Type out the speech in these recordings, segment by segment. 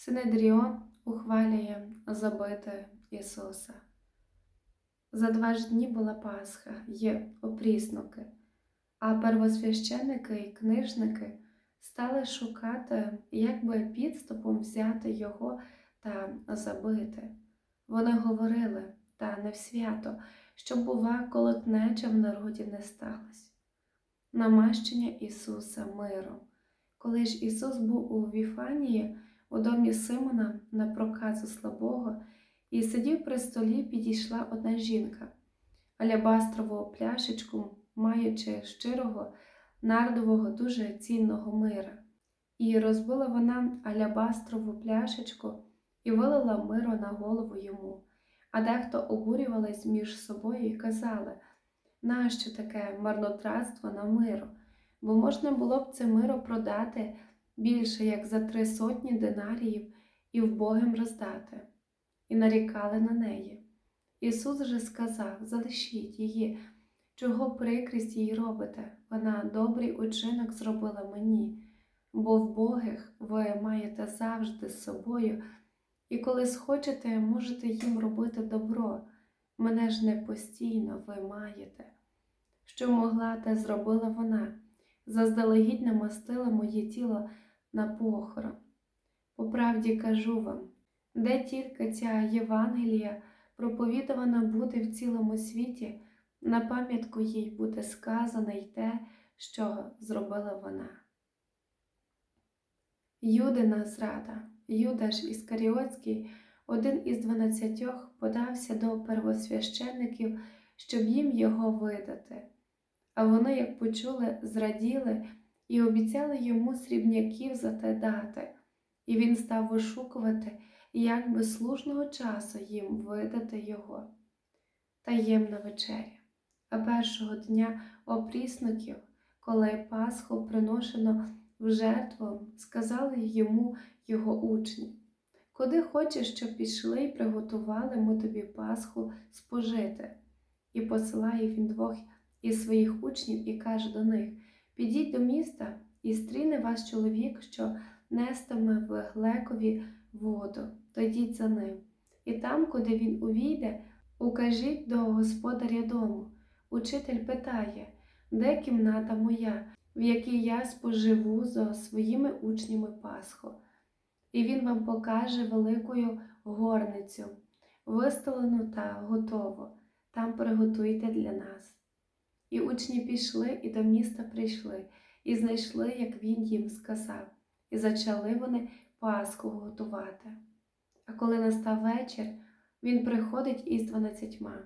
Синедріон ухвалює забити Ісуса. За два ж дні була Пасха, є опріснуки, а первосвященники і книжники стали шукати, як би підступом взяти його та забити. Вони говорили, та не в свято, щоб, бува, колотнеча в народі не сталося. Намащення Ісуса миром. Коли ж Ісус був у Віфанії, у домі Симона на проказу слабого, і сидів при столі, підійшла одна жінка, алябастрову пляшечку, маючи щирого, нардового, дуже цінного мира. І розбила вона алябастрову пляшечку і вилила миро на голову йому. А дехто обурювались між собою і казали, нащо таке марнотратство на миро? Бо можна було б це миро продати більше як за три сотні динаріїв і вбогим роздати, і нарікали на неї. Ісус же сказав: залишіть її, чого прикрість їй робите, вона добрий учинок зробила мені, бо вбогих ви маєте завжди з собою, і коли схочете, можете їм робити добро, мене ж не постійно ви маєте. Що могла, те зробила вона, заздалегідь намастила моє тіло на похорон. По правді кажу вам, де тільки ця Євангелія проповідувана буде в цілому світі, на пам'ятку їй буде сказане й те, що зробила вона. Юдина зрада, Юда ж Іскаріотський, один із дванадцятьох, подався до первосвященників, щоб їм його видати. А вони, як почули, зраділи і обіцяли йому срібняків за те дати, і він став вишукувати, як би слушного часу їм видати його. Таємна вечеря. А першого дня опріснуків, коли Пасху приношено в жертву, сказали йому його учні. Куди хочеш, щоб пішли і приготували ми тобі Пасху спожити. І посилає він двох із своїх учнів і каже до них Підіть до міста і стріне вас чоловік, що нестиме в глекові воду, то йдіть за ним. І там, куди він увійде, укажіть до господаря дому. Учитель питає, де кімната моя, в якій я споживу за своїми учнями Пасху. І він вам покаже великою горницю, вистелену та готову. Там приготуйте для нас. І учні пішли і до міста прийшли, і знайшли, як він їм сказав, і зачали вони Пасху готувати. А коли настав вечір, він приходить із дванадцятьма.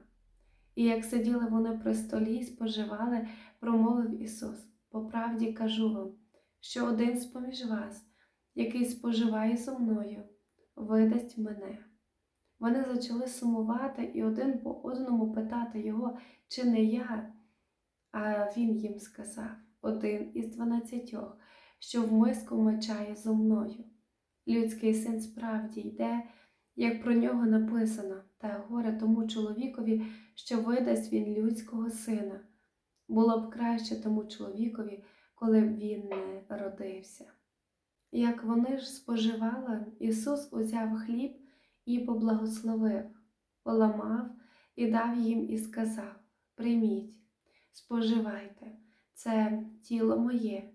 І як сиділи вони при столі і споживали, промовив Ісус: По правді кажу вам, що один з поміж вас, який споживає зо мною, видасть мене. Вони почали сумувати і один по одному питати його, чи не я. А він їм сказав один із дванадцятьох, що в миску мечає зо мною. Людський син справді йде, як про нього написано, та горе тому чоловікові, що видасть він людського сина. Було б краще тому чоловікові, коли б він не родився. Як вони ж споживали, Ісус узяв хліб і поблагословив, поламав і дав їм і сказав: Прийміть споживайте, це тіло моє.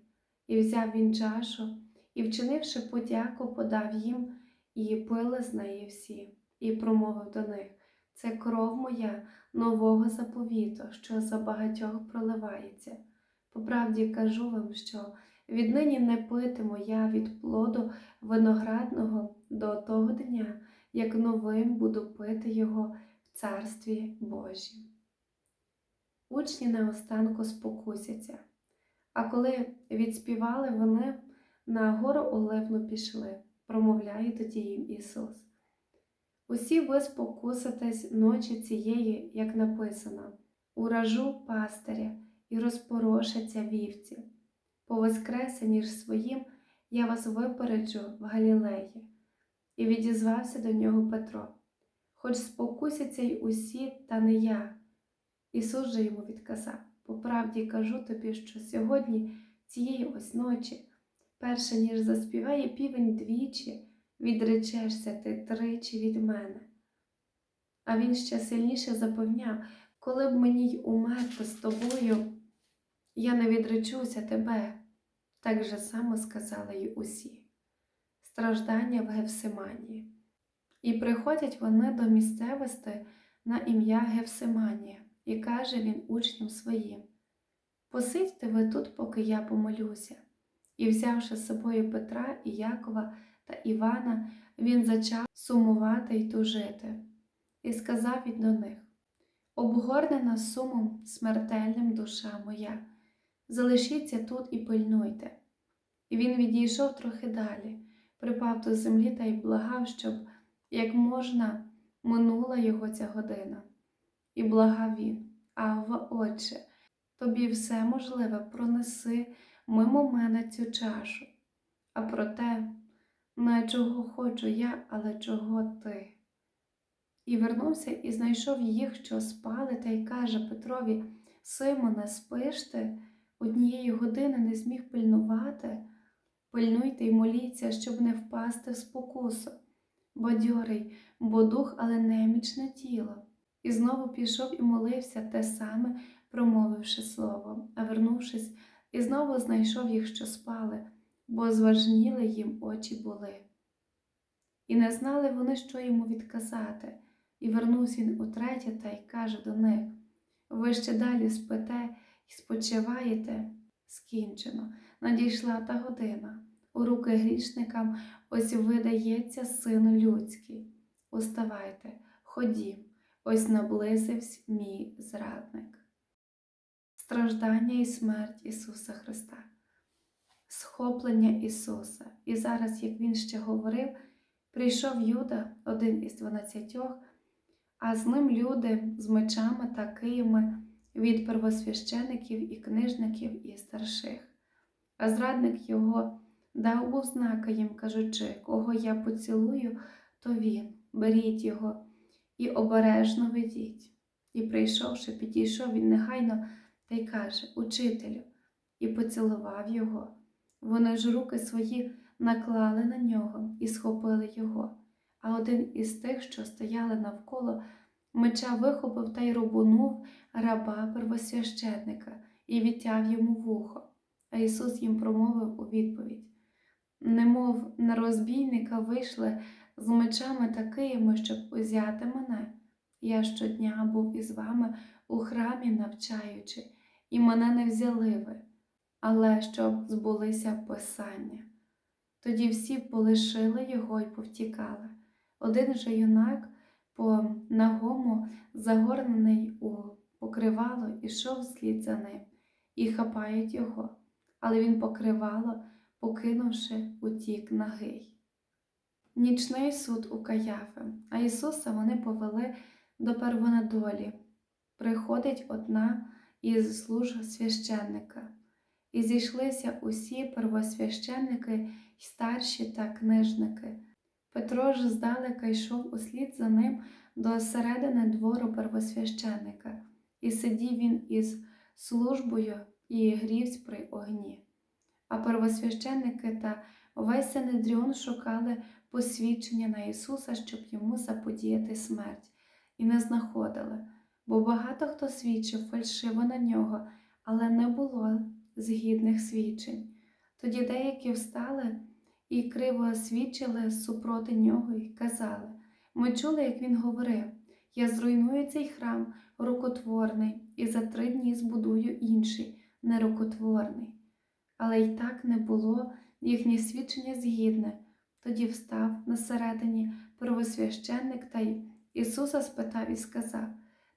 І взяв він чашу, і, вчинивши подяку, подав їм, і пили з неї всі, і промовив до них це кров моя нового заповіту, що за багатьох проливається. По правді кажу вам, що віднині не питиму я від плоду виноградного до того дня, як новим буду пити його в Царстві Божім. Учні наостанку спокусяться. А коли відспівали, вони на гору Оливну пішли, промовляє тоді їм Ісус. Усі ви спокуситесь ночі цієї, як написано, уражу пастиря і розпорошаться вівці. По воскресенні ж своїм я вас випереджу в Галілеї. І відізвався до нього Петро. Хоч спокусяться й усі, та не я. Ісус же йому відказав по правді кажу тобі, що сьогодні, цієї ось ночі, перше ніж заспіває півень двічі, відречешся ти тричі від мене. А він ще сильніше запевняв, коли б мені й умерти з тобою, я не відречуся тебе. Так же само сказали й усі. Страждання в Гевсиманії. І приходять вони до місцевості на ім'я Гевсиманія, і каже він учням своїм: Посидьте ви тут, поки я помолюся. І, взявши з собою Петра і Якова та Івана, він зачав сумувати й тужити, і сказав він до них: Обгорнена сумом смертельним душа моя, залишіться тут і пильнуйте. І він відійшов трохи далі, припав до землі та й благав, щоб як можна минула його ця година. І благав він, Авва, Отче, тобі все можливе пронеси мимо мене цю чашу, а проте не чого хочу я, але чого ти. І вернувся і знайшов їх, що спали, та й каже Петрові: Симоне, спиш ти? Однієї години не зміг пильнувати. Пильнуйте й моліться, щоб не впасти в спокусу. Бадьорий, бо дух, але немічне тіло. І знову пішов і молився те саме, промовивши слово, а вернувшись, і знову знайшов їх, що спали, бо зважніли їм очі були. І не знали вони, що йому відказати, і вернувся він утретє та й каже до них ви ще далі спите і спочиваєте, скінчено, надійшла та година. У руки грішникам ось видається син людський. Уставайте, ходім, ось наблизився мій зрадник. Страждання і смерть Ісуса Христа, схоплення Ісуса. І зараз, як Він ще говорив, прийшов Юда, один із дванадцятьох, а з ним люди з мечами та киями від первосвящеників і книжників і старших. А зрадник його дав був знака їм, кажучи, кого я поцілую, то він, беріть його і обережно ведіть. І, прийшовши, підійшов він негайно та й каже Учителю, і поцілував його. Вони ж руки свої наклали на нього і схопили його. А один із тих, що стояли навколо, меча вихопив та й рубунув раба первосвященника і відтяв йому вухо. А Ісус їм промовив у відповідь: Немов на розбійника вийшли з мечами такими, щоб узяти мене. Я щодня був із вами у храмі навчаючи, і мене не взяли ви, але щоб збулися Писання. Тоді всі полишили його й повтікали. Один же юнак по нагому загорнений у покривало, ішов слід за ним, і хапають його, але він покривало, покинувши, утік нагий. Нічний суд у Каяфи, а Ісуса вони повели до первонадолі. Приходить одна із служб священника, і зійшлися усі первосвященники й старші та книжники. Петро ж здалека йшов услід за ним до середини двору первосвященика, і сидів він із службою і грівсь при огні. А первосвященники та весь Синедріон шукали посвідчення на Ісуса, щоб йому заподіяти смерть, і не знаходили, бо багато хто свідчив фальшиво на нього, але не було згідних свідчень. Тоді деякі встали і криво свідчили супроти нього і казали ми чули, як він говорив: Я зруйную цей храм рукотворний, і за три дні збудую інший, нерукотворний. Але й так не було їхнє свідчення згідне. Тоді встав на середині первосвященник та Ісуса спитав і сказав: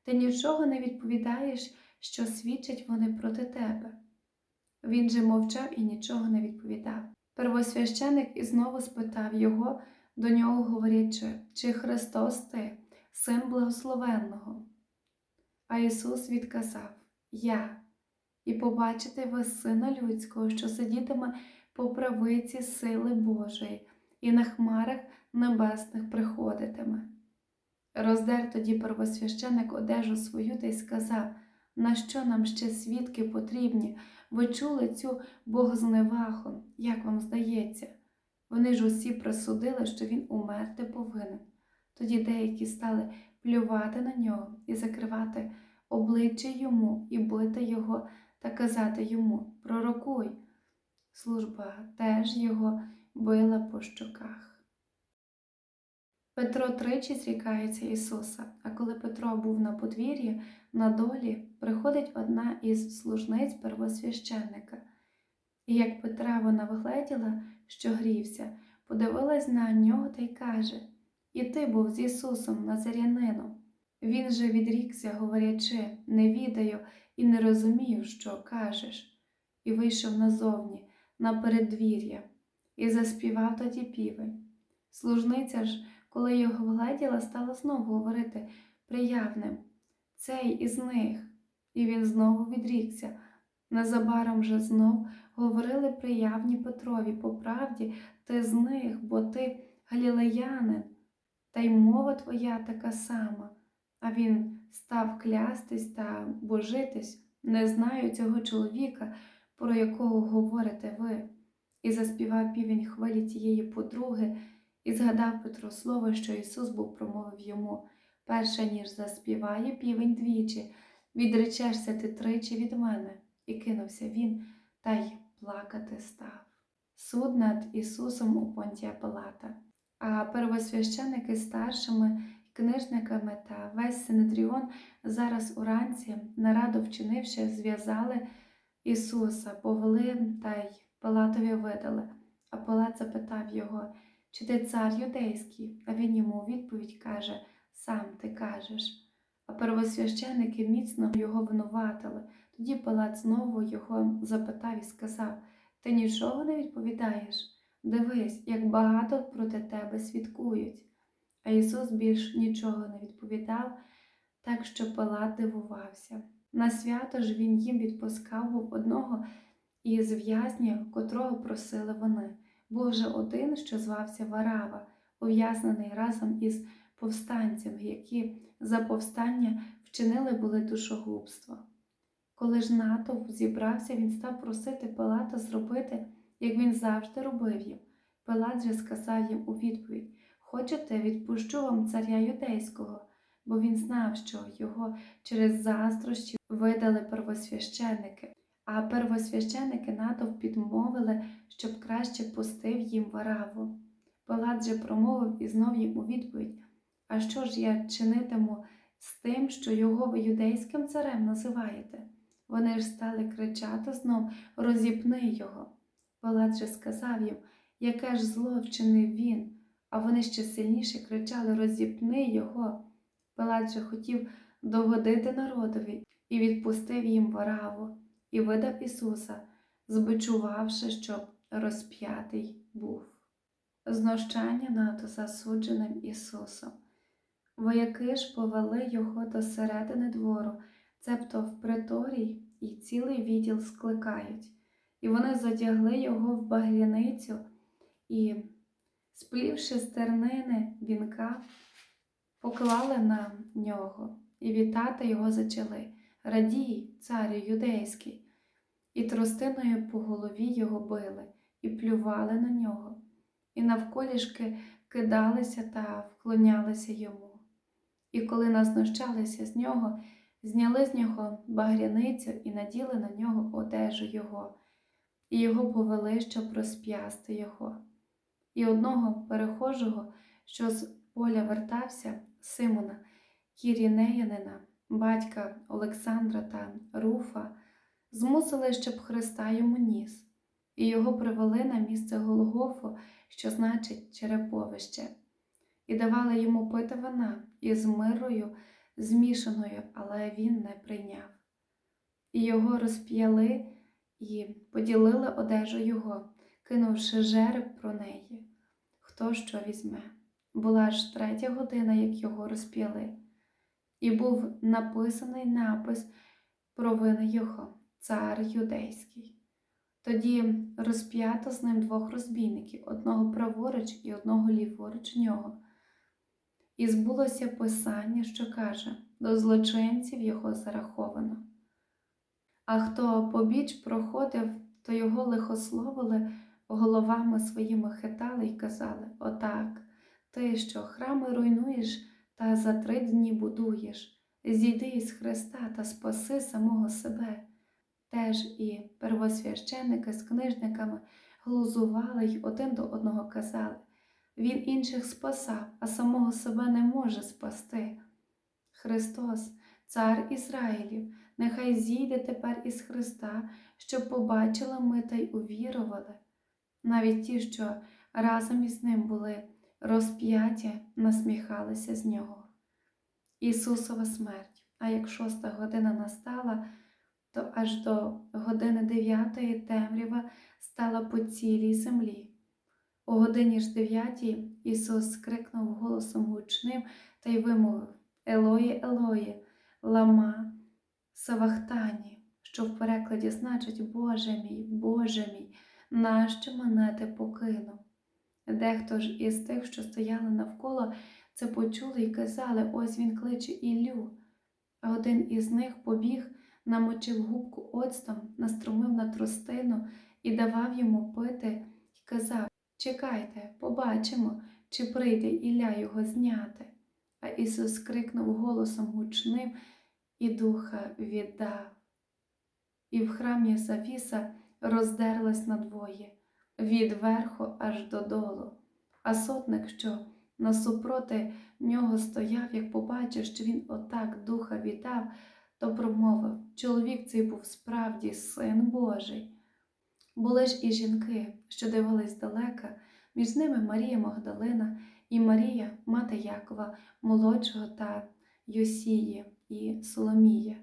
Ти нічого не відповідаєш, що свідчать вони проти тебе. Він же мовчав і нічого не відповідав. Первосвященик і знову спитав його, до нього говорячи, чи Христос ти, син благословенного. А Ісус відказав Я, і побачите ви Сина Людського, що сидітиме по правиці сили Божої, і на хмарах небесних приходитиме. Роздер тоді первосвященик одежу свою та й сказав, на що нам ще свідки потрібні? Ви чули цю богозневаху, як вам здається? Вони ж усі присудили, що він умерти повинен. Тоді деякі стали плювати на нього і закривати обличчя йому, і бити його та казати йому Пророкуй. Служба теж його била по щоках. Петро тричі зрікається Ісуса, а коли Петро був на подвір'ї, на долі приходить одна із служниць первосвященника. І як Петра вона вгледіла, що грівся, подивилась на нього та й каже І ти був з Ісусом Назарянином. Він же відрікся, говорячи, не відаю і не розумію, що кажеш, і вийшов назовні, на передвір'я, і заспівав тоді півень. Служниця ж, коли його вгледіла, стала знову говорити приявним цей із них, і він знову відрікся. Незабаром же знов говорили приявні Петрові по правді, ти з них, бо ти галілеянин, та й мова твоя така сама. А він став клястись та божитись, не знаю цього чоловіка, про якого говорите ви. І заспівав півень хвилі тієї подруги, і згадав Петро слово, що Ісус був промовив йому перше, ніж заспіває півень двічі, відречешся ти тричі від мене. І кинувся він, та й плакати став. Суд над Ісусом у Понтія Палата. А первосвященики старшими, книжниками та весь Синедріон зараз уранці, нараду вчинивши, зв'язали Ісуса, повели та й Пилатові видали. А Пилат запитав його, чи ти цар юдейський? А він йому у відповідь каже: Сам ти кажеш. А первосвященики міцно його винуватили. Тоді Пилат знову його запитав і сказав: Ти нічого не відповідаєш? Дивись, як багато проти тебе свідкують. А Ісус більш нічого не відповідав, так що Пилат дивувався. На свято ж він їм відпускав був одного із в'язнів, котрого просили вони. Був вже один, що звався Варава, ув'язнений разом із повстанцями, які за повстання вчинили були душогубство. Коли ж натовп зібрався, він став просити Пилата зробити, як він завжди робив їм. Пилат же сказав їм у відповідь Хочете, відпущу вам царя юдейського, бо він знав, що його через заздрощі видали первосвященики, а первосвященики натовп підмовили, щоб краще пустив їм вараву. Пилат же промовив і знов їм у відповідь А що ж я чинитиму з тим, що його ви юдейським царем називаєте? Вони ж стали кричати знов розіпни його. Пилат же сказав їм, яке ж зло вчинив він, а вони ще сильніше кричали Розіпни його. Пилат же хотів догодити народові і відпустив їм вараву, і видав Ісуса, збичувавши, щоб розп'ятий був. Знущання над засудженим Ісусом. Вояки ж повели його до середини двору, цебто в приторій і цілий відділ скликають, і вони задягли його в багряницю і, сплівши стернини вінка, поклали на нього і вітати його зачали. Радій, царю юдейський, і тростиною по голові його били, і плювали на нього, і навколішки кидалися та вклонялися йому. І коли назнущалися з нього, зняли з нього багряницю і наділи на нього одежу його, і його повели, щоб розп'ясти його. І одного перехожого, що з поля вертався, Симона, Кірінеянина, батька Олександра та Руфа, змусили, щоб Христа йому ніс, і його привели на місце Голгофу, що значить череповище, і давали йому пити вина із мирою змішаною, але він не прийняв. І його розп'яли і поділили одежу його, кинувши жереб про неї. Хто що візьме? Була ж третя година, як його розп'яли, і був написаний напис про вини його, цар юдейський. Тоді розп'ято з ним двох розбійників, одного праворуч і одного ліворуч нього. І збулося писання, що каже до злочинців його зараховано. А хто побіч проходив, то його лихословили, головами своїми хитали й казали: Отак, ти, що храми руйнуєш та за три дні будуєш, зійди із Христа та спаси самого себе. Теж і первосвященники з книжниками глузували й один до одного казали. Він інших спасав, а самого себе не може спасти. Христос, Цар Ізраїлів, нехай зійде тепер із Христа, щоб побачили ми та й увірували. Навіть ті, що разом із ним були розп'яті, насміхалися з нього. Ісусова смерть, а як шоста година настала, то аж до години дев'ятої темрява стала по цілій землі. У годині ж дев'ятій Ісус скрикнув голосом гучним та й вимовив Елої, Елої, лама Савахтані, що в перекладі значить Боже мій, Боже мій, нащо мене ти покинув? Дехто ж із тих, що стояли навколо, це почули й казали, ось він кличе Іллю. А один із них побіг, намочив губку оцтом, наструмив на тростину і давав йому пити, і казав Чекайте, побачимо, чи прийде Ілля його зняти. А Ісус крикнув голосом гучним і духа віддав. І в храмі завіса роздерлась надвоє, від верху аж додолу. А сотник, що насупроти нього стояв, як побачив, що він отак духа віддав, то промовив чоловік цей був справді син Божий. Були ж і жінки, що дивились далека, між ними Марія Магдалина і Марія, мати Якова, молодшого та Йосії і Соломія,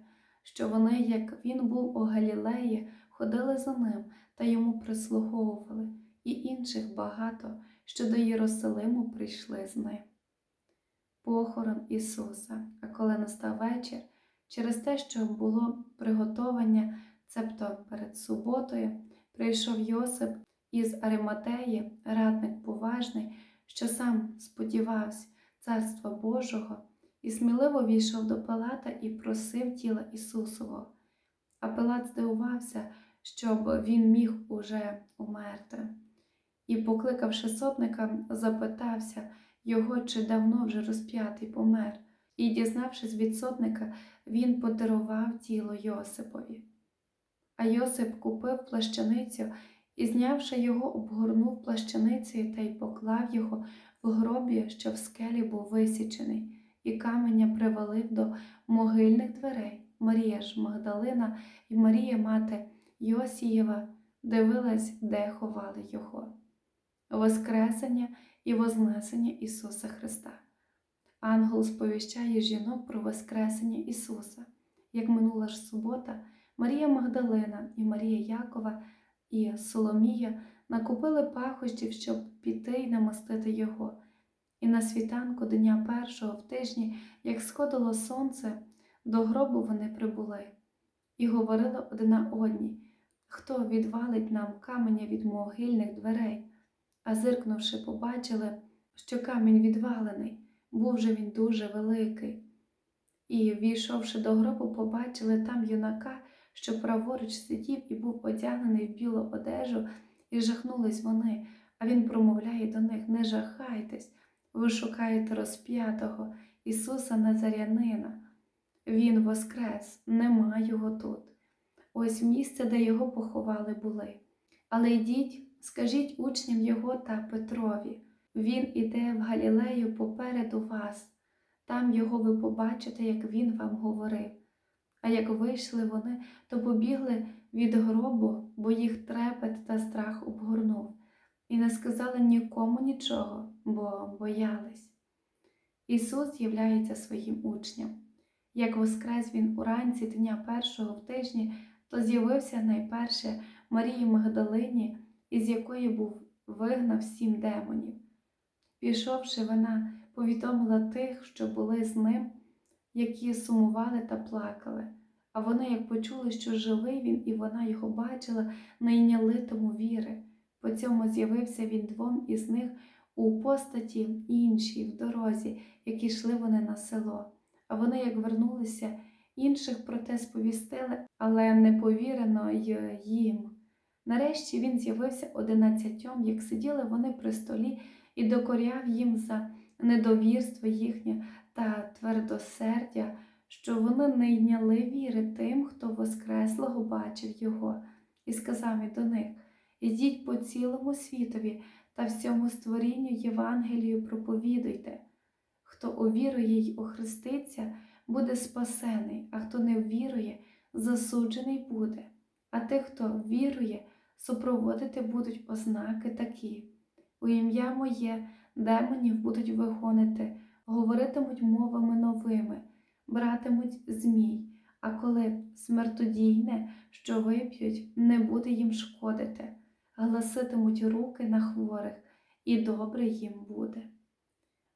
що вони, як він був у Галілеї, ходили за ним та йому прислуговували, і інших багато, що до Єрусалиму прийшли з ним. Похорон Ісуса, а коли настав вечір, через те, що було приготовання, цебто перед суботою, прийшов Йосип із Ариматеї, радник поважний, що сам сподівався Царства Божого, і сміливо війшов до Пилата і просив тіла Ісусового. А Пилат здивувався, щоб він міг уже умерти. І, покликавши сотника, запитався його, чи давно вже розп'ятий помер, і, дізнавшись від сотника, він подарував тіло Йосипові. А Йосип купив плащаницю і, знявши його, обгорнув плащаницею та й поклав його в гробі, що в скелі був висічений, і каменя привалив до могильних дверей. Марія ж Магдалина і Марія, мати Йосієва, дивилась, де ховали його. Воскресення і Вознесення Ісуса Христа. Ангел сповіщає жінок про Воскресення Ісуса. Як минула ж субота, Марія Магдалина і Марія Якова і Соломія накупили пахощів, щоб піти й намастити його. І на світанку дня першого в тижні, як сходило сонце, до гробу вони прибули, і говорили одна одній, хто відвалить нам каменя від могильних дверей. А зиркнувши, побачили, що камінь відвалений, був же він дуже великий. І, війшовши до гробу, побачили там юнака, що праворуч сидів і був одягнений в білу одежу, і жахнулись вони, а він промовляє до них: Не жахайтесь, ви шукаєте розп'ятого Ісуса Назарянина. Він воскрес, нема його тут. Ось місце, де його поховали, були. Але йдіть, скажіть учням його та Петрові. Він іде в Галілею попереду вас, там його ви побачите, як він вам говорив. А як вийшли вони, то побігли від гробу, бо їх трепет та страх обгорнув, і не сказали нікому нічого, бо боялись. Ісус з'являється своїм учням. Як воскрес він уранці дня першого в тижні, то з'явився найперше Марії Магдалині, із якої був вигнав сім демонів. Пішовши, вона повідомила тих, що були з ним, які сумували та плакали. А вони, як почули, що живий він, і вона його бачила, не йняли тому віри. По цьому з'явився він двом із них у постаті іншій в дорозі, які йшли вони на село. А вони, як вернулися, інших про те сповістили, але не повірено їм. Нарешті він з'явився одинадцятьом, як сиділи вони при столі, і докоряв їм за недовірство їхнє та твердосердя, що вони не йняли віри тим, хто воскреслого бачив його, і сказав він до них: Ідіть по цілому світові та всьому створінню Євангелію проповідуйте. Хто увірує й охреститься, буде спасений, а хто не ввірує, засуджений буде. А тих, хто вірує, супроводити будуть ознаки такі. У ім'я моє демонів будуть вигонити, говоритимуть мовами новими, братимуть змій, а коли смертодійне, що вип'ють, не буде їм шкодити, гласитимуть руки на хворих, і добре їм буде.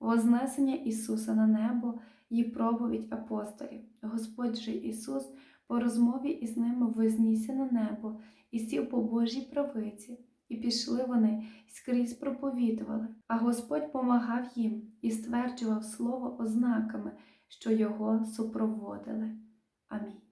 Вознесення Ісуса на небо і проповідь апостолів. Господь же Ісус по розмові із ними вознісся на небо і сів по Божій правиці, і пішли вони і скрізь проповідували, а Господь помагав їм і стверджував слово ознаками, що його супроводили. Амінь.